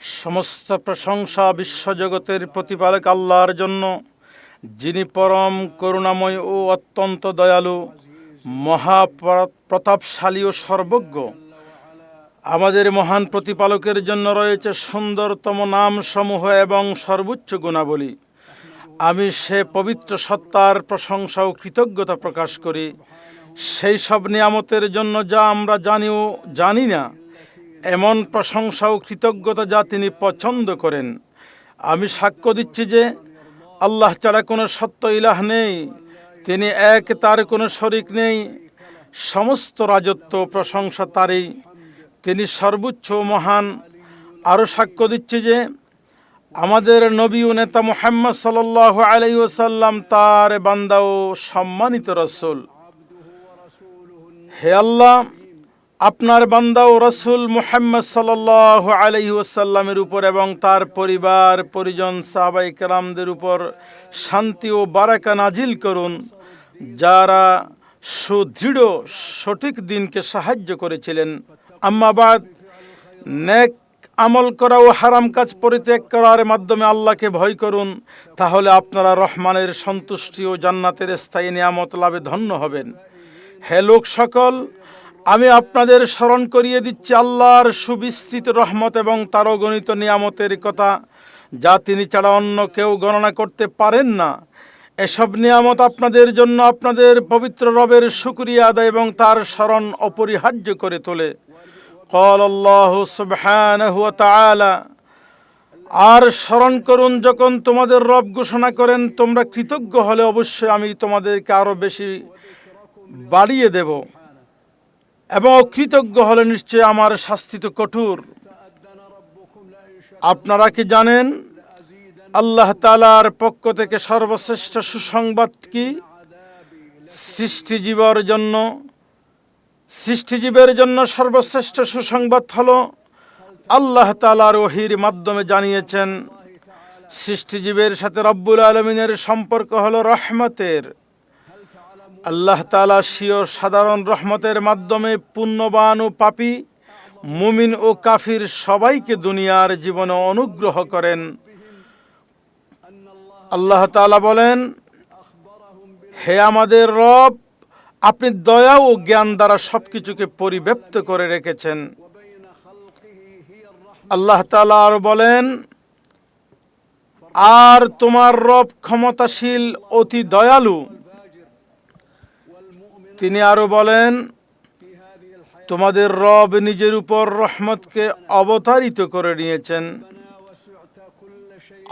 সমস্ত প্রশংসা বিশ্বজগতের প্রতিপালক আল্লাহর জন্য, যিনি পরম করুণাময় ও অত্যন্ত দয়ালু, মহাপ্রতাপশালী ও সর্বজ্ঞ। আমাদের মহান প্রতিপালকের জন্য রয়েছে সুন্দরতম নাম সমূহ এবং সর্বোচ্চ গুণাবলী। আমি সে পবিত্র সত্তার প্রশংসা ও কৃতজ্ঞতা প্রকাশ করি। সেই সব নিয়ামতের জন্য যা আমরা জানিও, জানি না এমন প্রশংসা ও কৃতজ্ঞতা যা তিনি পছন্দ করেন। আমি সাক্ষ্য দিচ্ছি যে আল্লাহ ছাড়া কোনো সত্য ইলাহ নেই, তিনি এক, তার কোনো শরিক নেই, সমস্ত রাজত্ব প্রশংসা তারই। তিনি সর্বোচ্চ মহান। আরও সাক্ষ্য দিচ্ছি যে আমাদের নবী ও নেতা মোহাম্মদ সাল আলাই ওসাল্লাম তার বান্দা ও সম্মানিত রসুল। হে আল্লাহ আপনার বান্দা ও রসুল মোহাম্মদ সাল আলহি ওসাল্লামের উপর এবং তার পরিবার, পরিজন সাহাবাই কালামদের উপর শান্তি ও বারাকা নাজিল করুন। যারা সুদৃঢ়, সঠিক দিনকে সাহায্য করেছিলেন। আম্মাবাদ নেক আমল করা ও হারাম কাজ পরিত্যাগ করার মাধ্যমে আল্লাহকে ভয় করুন, তাহলে আপনারা রহমানের সন্তুষ্টি ও জান্নাতের স্থায়ী নিয়ামত লাভে ধন্য হবেন। হে লোক সকল আমি আপনাদের স্মরণ করিয়ে দিচ্ছি আল্লাহর সুবিস্তৃত রহমত এবং তার গণিত নিয়ামতের কথা, যা তিনি ছাড়া অন্য কেউ গণনা করতে পারেন না। এসব নিয়ামত আপনাদের জন্য আপনাদের পবিত্র রবের সুক্রিয়া আদায় এবং তার স্মরণ অপরিহার্য করে তোলে। আল্লাহ আর স্মরণ করুন, যখন তোমাদের রব ঘোষণা করেন, তোমরা কৃতজ্ঞ হলে অবশ্যই আমি তোমাদেরকে আরও বেশি বাড়িয়ে দেবো। এবং অকৃতজ্ঞ হলে নিশ্চয় আমার শাস্তি তো কঠোর। আপনারা কি জানেন আল্লাহ তালার পক্ষ থেকে সর্বশ্রেষ্ঠ সুসংবাদ কি? সৃষ্টিজীবর জন্য, সৃষ্টিজীবের জন্য সর্বশ্রেষ্ঠ সুসংবাদ হল আল্লাহ তালার ওহির মাধ্যমে জানিয়েছেন, সৃষ্টিজীবের সাথে রব্বুল আলমিনের সম্পর্ক হল রহমতের। আল্লাহ তালা শিওর সাধারণ রহমতের মাধ্যমে পুণ্যবান ও পাপি, মুমিন ও কাফির সবাইকে দুনিয়ার জীবনে অনুগ্রহ করেন। আল্লাহ তালা বলেন, হে আমাদের রব, আপনি দয়া ও জ্ঞান দ্বারা সবকিছুকে পরিব্যাপ্ত করে রেখেছেন। আল্লাহ তালা আর বলেন, আর তোমার রব ক্ষমতাশীল, অতি দয়ালু তিনি আরও বলেন, তোমাদের রব নিজের উপর রহমতকে অবতারিত করে নিয়েছেন।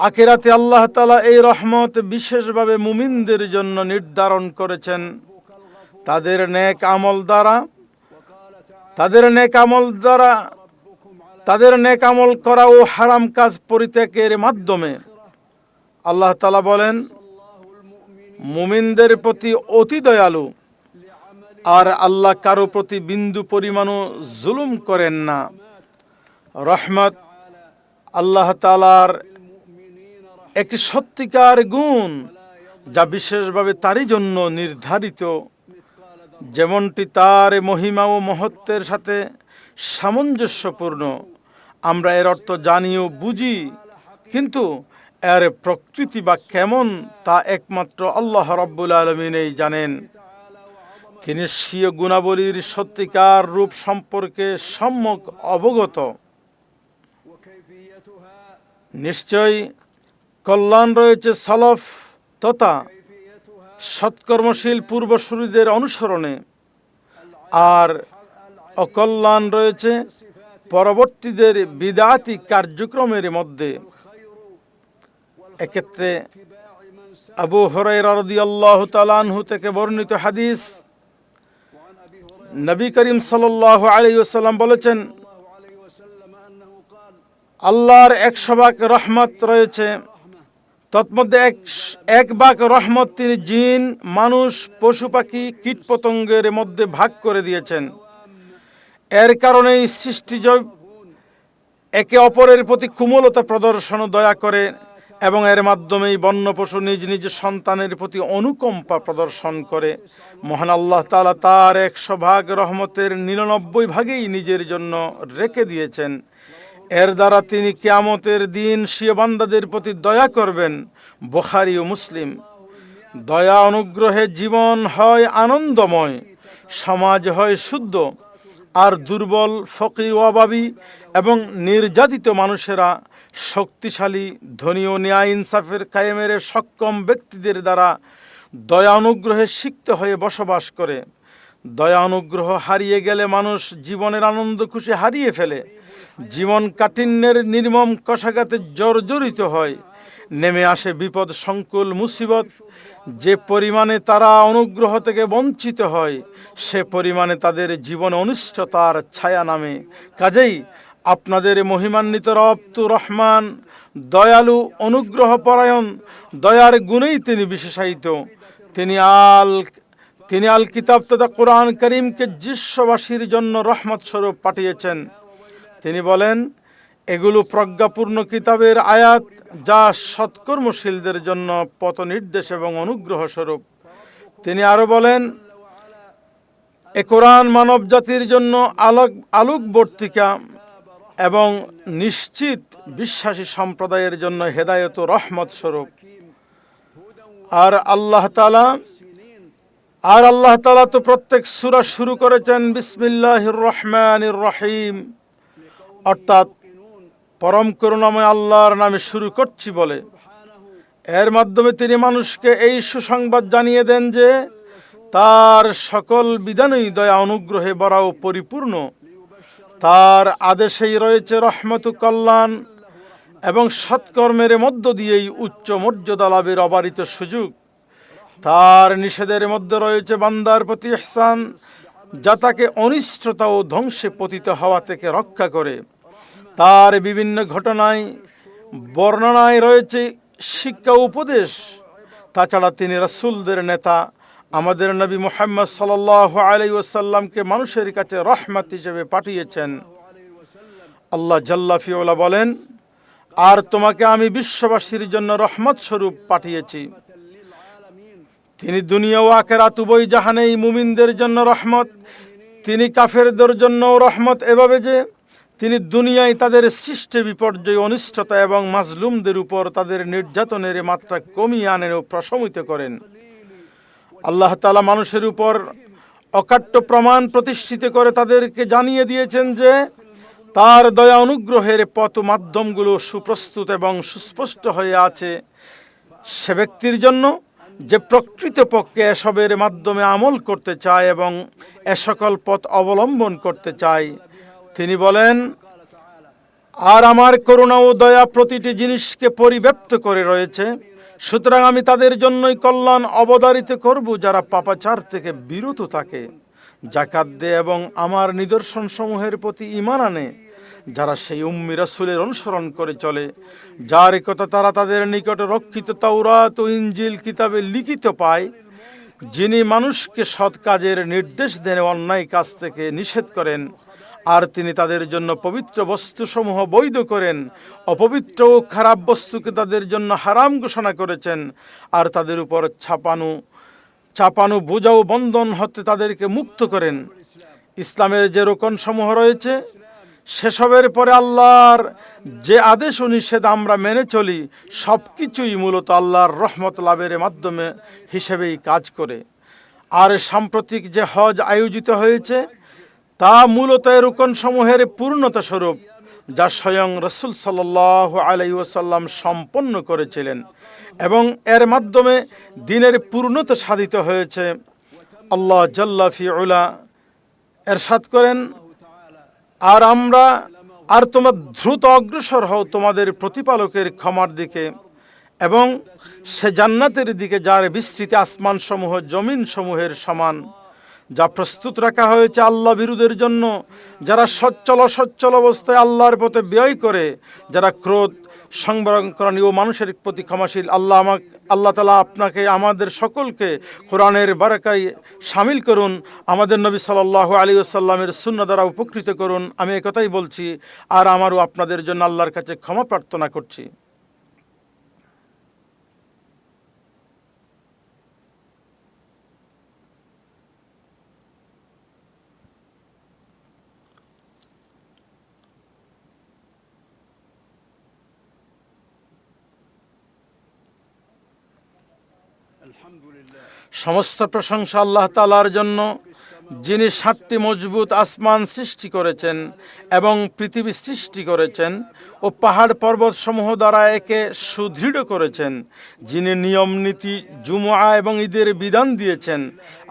আখেরাতে আল্লাহ তালা এই রহমত বিশেষভাবে মুমিনদের জন্য নির্ধারণ করেছেন। তাদের নেক আমল দ্বারা, তাদের নেক আমল দ্বারা, তাদের নেক আমল করা ও হারাম কাজ পরিত্যাগের মাধ্যমে আল্লাহ তালা বলেন, মুমিনদের প্রতি অতি দয়ালু আর আল্লাহ কারও প্রতি বিন্দু পরিমাণও জুলুম করেন না। রহমত আল্লাহ তালার একটি সত্যিকার গুণ, যা বিশেষভাবে তারই জন্য নির্ধারিত। যেমনটি তার মহিমা ও মহত্বের সাথে সামঞ্জস্যপূর্ণ। আমরা এর অর্থ জানিও বুঝি, কিন্তু এর প্রকৃতি বা কেমন তা একমাত্র আল্লাহ রব্বুল আলমিনেই জানেন। তিনি স্বীয় গুণাবলীর সত্যিকার রূপ সম্পর্কে সম্যক অবগত। নিশ্চয় কল্যাণ রয়েছে সলফ তথা সৎকর্মশীল পূর্বসূরীদের অনুসরণে, আর অকল্যাণ রয়েছে পরবর্তীদের বিদাতি কার্যক্রমের মধ্যে। এক্ষেত্রে আবু হরাই রদি আল্লাহ তালানহু থেকে বর্ণিত হাদিস নবী করিম সাল আলী সাল্লাম বলেছেন, আল্লাহর একশো ভাগ রহমত রয়েছে। তৎমধ্যে এক এক ভাগ রহমত তিনি জিন, মানুষ, পশু পাখি কীট পতঙ্গের মধ্যে ভাগ করে দিয়েছেন। এর কারণে সৃষ্টিজয় একে অপরের প্রতি কুমলতা প্রদর্শন দয়া করে এবং এর মাধ্যমেই বন্য পশু নিজ নিজ সন্তানের প্রতি অনুকম্পা প্রদর্শন করে। মহান আল্লাহ তাআলা তার একশো ভাগ রহমতের নিরানব্বই ভাগেই নিজের জন্য রেখে দিয়েছেন। এর দ্বারা তিনি কিয়ামতের দিন শিয়বান্দাদের প্রতি দয়া করবেন, বোখারি ও মুসলিম। দয়া অনুগ্রহে জীবন হয় আনন্দময়, সমাজ হয় শুদ্ধ, আর দুর্বল, ফকির ও অভাবী এবং নির্যাতিত মানুষেরা শক্তিশালী ধনী ও ন্যায় ইনসাফের কায়েমের সক্ষম ব্যক্তিদের দ্বারা দয়া অনুগ্রহে সিক্ত হয়ে বসবাস করে। দয়া অনুগ্রহ হারিয়ে গেলে মানুষ জীবনের আনন্দ খুশি হারিয়ে ফেলে। জীবন কাঠিন্যের নির্মম কষাঘাতে জর্জরিত হয়। নেমে আসে বিপদ, সংকুল, মুসিবত। যে পরিমাণে তারা অনুগ্রহ থেকে বঞ্চিত হয়, সে পরিমাণে তাদের জীবন অনিষ্টতার ছায়া নামে। কাজেই আপনাদের মহিমান্বিত রপ্তু রহমান, দয়ালু অনুগ্রহ পরায়ণ দয়ার গুণেই তিনি বিশেষায়িত। তিনি আল তিনি আল কিতাব তথা কোরআন করিমকে বিশ্ববাসীর জন্য রহমত স্বরূপ পাঠিয়েছেন। তিনি বলেন, এগুলো প্রজ্ঞাপূর্ণ কিতাবের আয়াত যা সৎকর্মশীলদের জন্য পথ নির্দেশ এবং অনুগ্রহ স্বরূপ। তিনি আরও বলেন, এ কোরআন মানব জাতির জন্য আলোক আলোকবর্তিকা এবং নিশ্চিত বিশ্বাসী সম্প্রদায়ের জন্য হেদায়ত রহমত স্বরূপ। আর আল্লাহ তালা আর আল্লাহ তালা তো প্রত্যেক সুরা শুরু করেছেন বিসমিল্লাহির রহমান রহিম। অর্থাৎ পরম করুণাময় আল্লাহর নামে শুরু করছি বলে। এর মাধ্যমে তিনি মানুষকে এই সুসংবাদ জানিয়ে দেন যে, তার সকল বিধানই দয়া, অনুগ্রহে বড় পরিপূর্ণ। তার আদেশেই রয়েছে রহমত কল্যাণ এবং সৎকর্মের মধ্য দিয়েই উচ্চ মর্যাদা লাভের অবারিত সুযোগ। তার নিষেধের মধ্যে রয়েছে বান্দার প্রতি ইহসান, যা তাকে অনিষ্টতা ও ধ্বংসে পতিত হওয়া থেকে রক্ষা করে। তার বিভিন্ন ঘটনায় বর্ণনায় রয়েছে শিক্ষা উপদেশ। তাছাড়া তিনি রাসুলদের নেতা আমাদের নবী মোহাম্মদ সাল্লাহ আলাই ওসাল্লামকে মানুষের কাছে রহমত হিসেবে পাঠিয়েছেন। আল্লাহ জাল্লা ফিওলা বলেন, আর তোমাকে আমি বিশ্ববাসীর জন্য রহমত স্বরূপ পাঠিয়েছি। তিনি দুনিয়া ও আখেরাত উভয় জাহানেই মুমিনদের জন্য রহমত, তিনি কাফেরদের জন্য রহমত এভাবে যে, তিনি দুনিয়ায় তাদের সৃষ্টি, বিপর্যয়, অনিষ্টতা এবং মাজলুমদের উপর তাদের নির্যাতনের মাত্রা কমিয়ে আনেন ও প্রশমিত করেন। আল্লাহ তালা মানুষের উপর অকাট্য প্রমাণ প্রতিষ্ঠিত করে তাদেরকে জানিয়ে দিয়েছেন যে তার দয়া অনুগ্রহের পথ মাধ্যমগুলো সুপ্রস্তুত এবং সুস্পষ্ট হয়ে আছে। সে ব্যক্তির জন্য যে প্রকৃতপক্ষে এসবের মাধ্যমে আমল করতে চায় এবং এ সকল পথ অবলম্বন করতে চায়, তিনি বলেন, আর আমার করুণা ও দয়া প্রতিটি জিনিসকে পরিব্যাপ্ত করে রয়েছে। সুতরাং আমি তাদের জন্যই কল্যাণ অবদারিত করব যারা পাপাচার থেকে বিরত থাকে জাকাত দেয় এবং আমার নিদর্শন সমূহের প্রতি ইমান আনে, যারা সেই উম্মি রাসুলের অনুসরণ করে চলে, যার কথা তারা তাদের নিকট রক্ষিত তাওরাত ও ইঞ্জিল কিতাবে লিখিত পায়, যিনি মানুষকে সৎ কাজের নির্দেশ দেন অন্যায় কাজ থেকে নিষেধ করেন। আর তিনি তাদের জন্য পবিত্র বস্তুসমূহ বৈধ করেন, অপবিত্র ও খারাপ বস্তুকে তাদের জন্য হারাম ঘোষণা করেছেন, আর তাদের উপর ছাপানো চাপানো বোঝা ও বন্ধন হতে তাদেরকে মুক্ত করেন। ইসলামের যে রোকন সমূহ রয়েছে, সেসবের পরে আল্লাহর যে আদেশ ও নিষেধ আমরা মেনে চলি সব কিছুই মূলত আল্লাহর রহমত লাভের মাধ্যমে হিসেবেই কাজ করে। আর সাম্প্রতিক যে হজ আয়োজিত হয়েছে তা মূলত রোকন সমূহের পূর্ণতা স্বরূপ যা স্বয়ং রসুল সাল্লাহ আলাই ওসাল্লাম সম্পন্ন করেছিলেন এবং এর মাধ্যমে দিনের পূর্ণতা সাধিত হয়েছে। আল্লাহ জাল্লা ফিউলা এরশাদ করেন, আর আমরা, আর তোমার দ্রুত অগ্রসর হও তোমাদের প্রতিপালকের ক্ষমার দিকে এবং সে জান্নাতের দিকে যার বিস্তৃতি আসমান সমূহ জমিন সমূহের সমান। যা প্রস্তুত রাখা হয়েছে আল্লাহ বিরুদের জন্য, যারা সচ্ছল অসচ্ছল অবস্থায় আল্লাহর পথে ব্যয় করে, যারা ক্রোধ সংবরণকরণী ও মানুষের প্রতি ক্ষমাশীল, আল্লাহ আমাকে, আল্লাহ তালা আপনাকে, আমাদের সকলকে কোরআনের বারাকায় সামিল করুন, আমাদের নবী সাল্লাহ আলী আসাল্লামের শূন্য দ্বারা উপকৃত করুন। আমি একথাই বলছি, আর আমারও আপনাদের জন্য আল্লাহর কাছে ক্ষমা প্রার্থনা করছি। সমস্ত প্রশংসা আল্লাহ তালার জন্য, যিনি সাতটি মজবুত আসমান সৃষ্টি করেছেন এবং পৃথিবী সৃষ্টি করেছেন ও পাহাড় পর্বত সমূহ দ্বারা একে সুদৃঢ় করেছেন, যিনি নিয়ম নীতি জুমুয়া এবং ঈদের বিধান দিয়েছেন।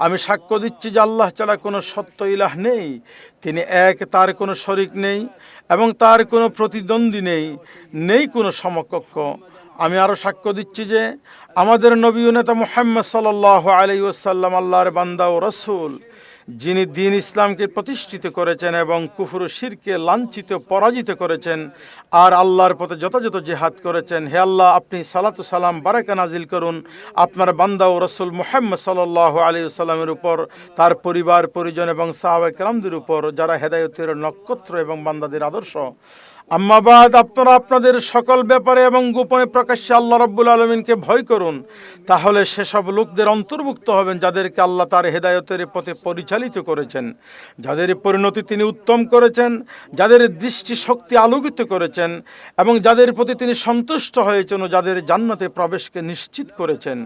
আমি সাক্ষ্য দিচ্ছি যে আল্লাহ ছাড়া কোনো সত্য ইলাহ নেই, তিনি এক, তার কোনো শরিক নেই এবং তার কোনো প্রতিদ্বন্দ্বী নেই নেই কোনো সমকক্ষ। আমি আরও সাক্ষ্য দিচ্ছি যে আমাদের নবী নেতা মোহাম্মদ সাল্লাহ আলী ওসাল্লাম আল্লাহর বান্দা ও রসুল, যিনি দিন ইসলামকে প্রতিষ্ঠিত করেছেন এবং কুফুর শিরকে লাঞ্ছিত, পরাজিত করেছেন, আর আল্লাহর পথে যথাযথ জেহাদ করেছেন। হে আল্লাহ, আপনি সালাতু সালাম, বারাকা নাজিল করুন। আপনার বান্দা ও রসুল মোহাম্মদ সাল্লাহ আলী সাল্লামের উপর, তার পরিবার, পরিজন এবং কেরামদের উপর, যারা হেদায়তের নক্ষত্র এবং বান্দাদের আদর্শ আম্মাবাদ আপনারা আপনাদের সকল ব্যাপারে এবং গোপনে প্রকাশ্যে আল্লাহ রব্বুল আলমিনকে ভয় করুন। তাহলে সেসব লোকদের অন্তর্ভুক্ত হবেন যাদেরকে আল্লাহ তার হেদায়তের পথে পরিচালিত করেছেন। যাদের পরিণতি তিনি উত্তম করেছেন, যাদের দৃষ্টি শক্তি আলোকিত করেছেন এবং যাদের প্রতি তিনি সন্তুষ্ট হয়েছেন ও যাদের জান্নাতে প্রবেশকে নিশ্চিত করেছেন।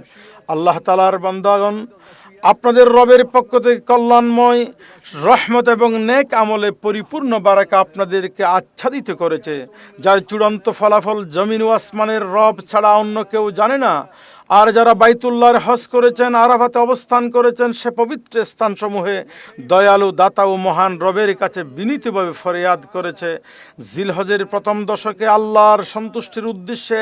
আল্লাহ তালার বান্দাগণ আপনাদের রবের পক্ষ থেকে কল্যাণময়, রহমত এবং নেক আমলে পরিপূর্ণ বারাকা আপনাদেরকে আচ্ছাদিত করেছে। যার চূড়ান্ত ফলাফল জমিন ও আসমানের রব ছাড়া অন্য কেউ জানে না। আর যারা বাইতুল্লাহর হজ করেছেন, আরাফাতে অবস্থান করেছেন, সে পবিত্র স্থানসমূহে দয়ালু, দাতা ও মহান রবের কাছে বিনীতভাবে ফরিয়াদ করেছে। জিলহজের প্রথম দশকে আল্লাহর সন্তুষ্টির উদ্দেশ্যে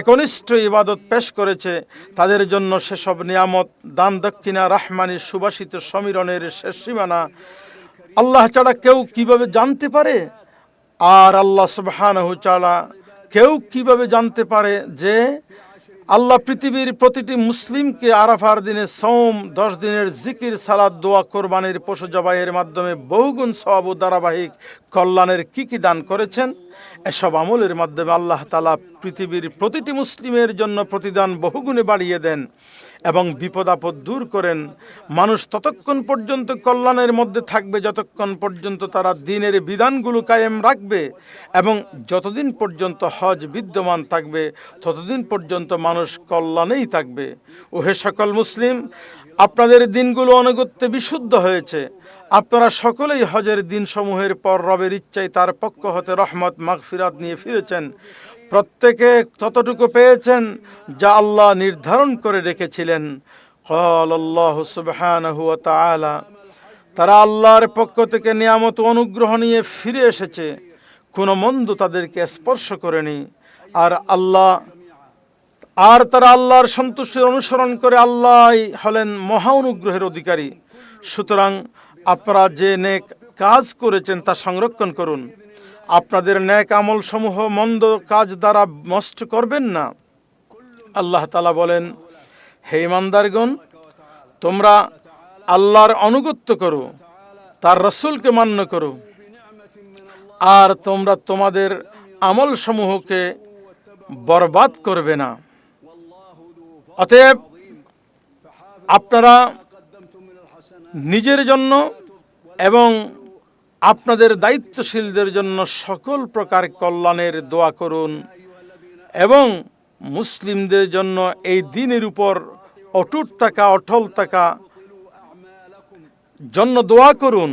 একনিষ্ঠ ইবাদত পেশ করেছে। তাদের জন্য সেসব নিয়ামত, দান দক্ষিণা, রাহমানি, সুবাসিত সমীরণের শেষ সীমানা আল্লাহ ছাড়া কেউ কীভাবে জানতে পারে? আর আল্লাহ সুবহানাহু ছাড়া কেউ কীভাবে জানতে পারে যে আল্লাহ পৃথিবীর প্রতিটি মুসলিমকে আরাফার দিনে সোম দশ দিনের জিকির সালাদ দোয়া, কোরবানির পশু জবাইয়ের মাধ্যমে বহুগুণ সব ও ধারাবাহিক কল্যাণের কি কি দান করেছেন? এসব আমলের মাধ্যমে আল্লাহ তালা পৃথিবীর প্রতিটি মুসলিমের জন্য প্রতিদান বহুগুণে বাড়িয়ে দেন। এবং বিপদ আপদ দূর করেন। মানুষ ততক্ষণ পর্যন্ত কল্যাণের মধ্যে থাকবে, যতক্ষণ পর্যন্ত তারা দিনের বিধানগুলো কায়েম রাখবে এবং যতদিন পর্যন্ত হজ বিদ্যমান থাকবে, ততদিন পর্যন্ত মানুষ কল্যাণেই থাকবে। ও হে সকল মুসলিম, আপনাদের দিনগুলো অনগত্যে বিশুদ্ধ হয়েছে। আপনারা সকলেই হজের দিনসমূহের পর রবের ইচ্ছায় তার পক্ষ হতে রহমত, মাগফিরাত নিয়ে ফিরেছেন। প্রত্যেকে ততটুকু পেয়েছেন যা আল্লাহ নির্ধারণ করে রেখেছিলেন। তারা আল্লাহর পক্ষ থেকে নিয়ামত অনুগ্রহ নিয়ে ফিরে এসেছে। কোনো মন্দ তাদেরকে স্পর্শ করেনি। আর আল্লাহ, আর তারা আল্লাহর সন্তুষ্টির অনুসরণ করে আল্লাহ হলেন মহা অনুগ্রহের অধিকারী। সুতরাং আপনারা যে নেক কাজ করেছেন তা সংরক্ষণ করুন। আপনাদের ন্যাক আমল সমূহ মন্দ কাজ দ্বারা নষ্ট করবেন না। আল্লাহ তালা বলেন, হে ইমানদারগণ, তোমরা আল্লাহর অনুগত্য করো, তার রসুলকে মান্য করো, আর তোমরা তোমাদের আমল সমূহকে বরবাদ করবে না। অতএব, আপনারা নিজের জন্য এবং আপনাদের দায়িত্বশীলদের জন্য সকল প্রকার কল্যাণের দোয়া করুন এবং মুসলিমদের জন্য এই দিনের উপর অটুট থাকা, অটল থাকা জন্য দোয়া করুন।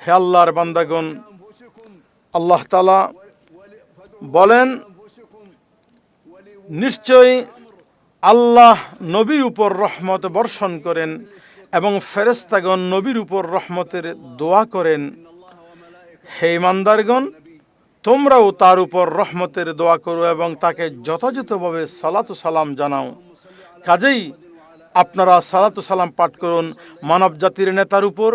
হে আল্লাহর বান্দাগণ, আল্লাহ তালা বলেন, নিশ্চয়ই আল্লাহ নবীর উপর রহমত বর্ষণ করেন এবং ফেরেস্তাগণ নবীর উপর রহমতের দোয়া করেন। হে ইমানদারগণ, তোমরাও তার উপর রহমতের দোয়া করো এবং তাকে যথাযথভাবে সালাতু সালাম জানাও। কাজেই আপনারা সালাতু সালাম পাঠ করুন মানব জাতির নেতার উপর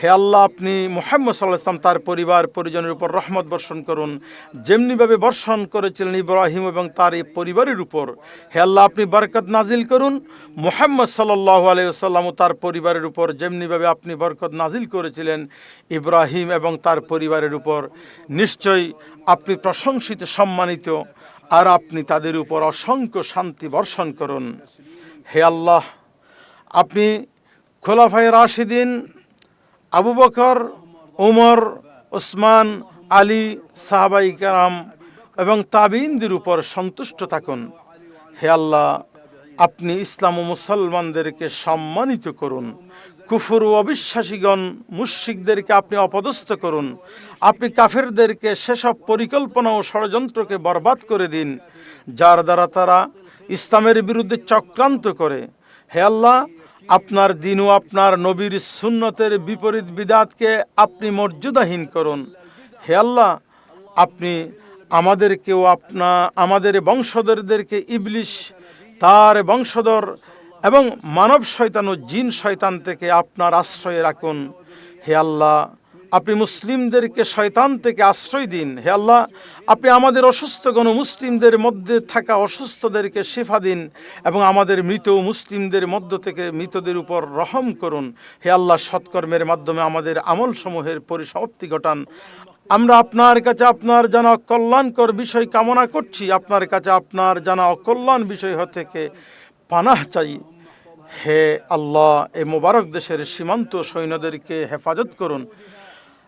হে আল্লাহ, আপনি মোহাম্মদ সাল্লাহ ইসলাম তার পরিবার, পরিজনের উপর রহমত বর্ষণ করুন। যেমনিভাবে বর্ষণ করেছিলেন ইব্রাহিম এবং তার এই পরিবারের উপর, হে আল্লাহ, আপনি বরকত নাজিল করুন। মোহাম্মদ সাল্লাহ আলাইসাল্লাম তার পরিবারের উপর যেমনিভাবে আপনি বরকত নাজিল করেছিলেন ইব্রাহিম এবং তার পরিবারের উপর, নিশ্চয়ই আপনি প্রশংসিত, সম্মানিত, আর আপনি তাদের উপর অসংখ্য শান্তি বর্ষণ করুন। হে আল্লাহ, আপনি খোলাফায় রাশিদিন আবু বকর, উমর ওসমান আলী, সাহাবাই কারাম এবং তাবিনদের উপর সন্তুষ্ট থাকুন। হে আল্লাহ, আপনি ইসলাম ও মুসলমানদেরকে সম্মানিত করুন। কুফর ও অবিশ্বাসীগণ মুশ্রিকদেরকে আপনি অপদস্থ করুন। আপনি কাফেরদেরকে সেসব পরিকল্পনা ও ষড়যন্ত্রকে বরবাদ করে দিন, যার দ্বারা তারা ইসলামের বিরুদ্ধে চক্রান্ত করে। হে আল্লাহ আপনার দিন ও আপনার নবীর সুন্নতের বিপরীত বিদাতকে আপনি মর্যাদাহীন করুন। হে আল্লাহ, আপনি আমাদেরকেও আপনা, আমাদের বংশধরদেরকে ইবলিশ, তার বংশধর এবং মানব শৈতান ও জিন শৈতান থেকে আপনার আশ্রয়ে রাখুন। হে আল্লাহ আপনি মুসলিমদেরকে শয়তান থেকে আশ্রয় দিন। হে আল্লাহ, আপনি আমাদের অসুস্থ গণ মুসলিমদের মধ্যে থাকা অসুস্থদেরকে শেফা দিন এবং আমাদের মৃত মুসলিমদের মধ্য থেকে মৃতদের উপর রহম করুন। হে আল্লাহ, সৎকর্মের মাধ্যমে আমাদের আমল সমূহের পরিসমাপ্তি ঘটান। আমরা আপনার কাছে আপনার জানা কল্যাণকর বিষয় কামনা করছি। আপনার কাছে আপনার জানা অকল্যাণ বিষয় থেকে পানাহ চাই। হে আল্লাহ, এ মোবারক দেশের সীমান্ত সৈন্যদেরকে হেফাজত করুন।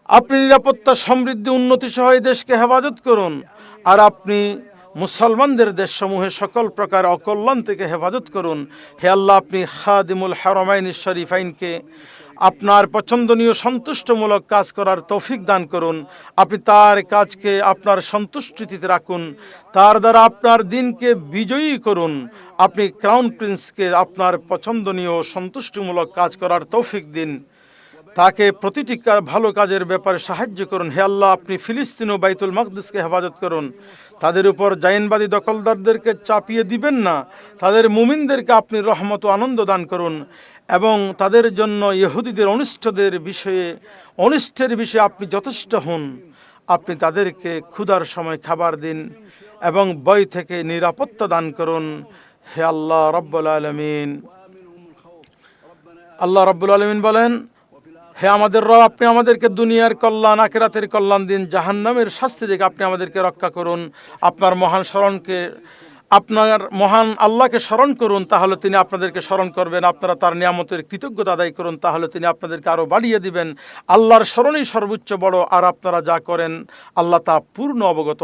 আপনি নিরাপত্তা, সমৃদ্ধি, উন্নতি সহ এই দেশকে হেফাজত করুন। আর আপনি মুসলমানদের দেশসমূহে সকল প্রকার অকল্যাণ থেকে হেফাজত করুন। হে আল্লাহ, আপনি খাদিমুল হারমাইন শরীফাইনকে আপনার পছন্দনীয় সন্তুষ্টমূলক কাজ করার তৌফিক দান করুন। আপনি তার কাজকে আপনার সন্তুষ্টিতে রাখুন। তার দ্বারা আপনার দিনকে বিজয়ী করুন। আপনি ক্রাউন প্রিন্সকে আপনার পছন্দনীয়, সন্তুষ্টিমূলক কাজ করার তৌফিক দিন। তাকে প্রতিটি ভালো কাজের ব্যাপারে সাহায্য করুন। হে আল্লাহ, আপনি ফিলিস্তিন ও বাইতুল মকদিসকে হেফাজত করুন। তাদের উপর জাইনবাদী দখলদারদেরকে চাপিয়ে দিবেন না। তাদের মুমিনদেরকে আপনি রহমত ও আনন্দ দান করুন এবং তাদের জন্য ইহুদিদের অনিষ্টদের বিষয়ে, অনিষ্টের বিষয়ে আপনি যথেষ্ট হন। আপনি তাদেরকে ক্ষুধার সময় খাবার দিন এবং বই থেকে নিরাপত্তা দান করুন। হে আল্লাহ, রব্বুল আলমিন। আল্লাহ রব্বুল আলমিন বলেন হে আমাদের রব, আপনি আমাদেরকে দুনিয়ার কল্যাণ আকেরাতের কল্যাণ দিন, জাহান্নামের শাস্তি থেকে আপনি আমাদেরকে রক্ষা করুন। আপনার মহান স্মরণকে, আপনার মহান আল্লাহকে স্মরণ করুন, তাহলে তিনি আপনাদেরকে স্মরণ করবেন। আপনারা তার নিয়ামতের কৃতজ্ঞতা আদায় করুন, তাহলে তিনি আপনাদেরকে আরও বাড়িয়ে দিবেন। আল্লাহর স্মরণই সর্বোচ্চ বড়, আর আপনারা যা করেন, আল্লাহ তা পূর্ণ অবগত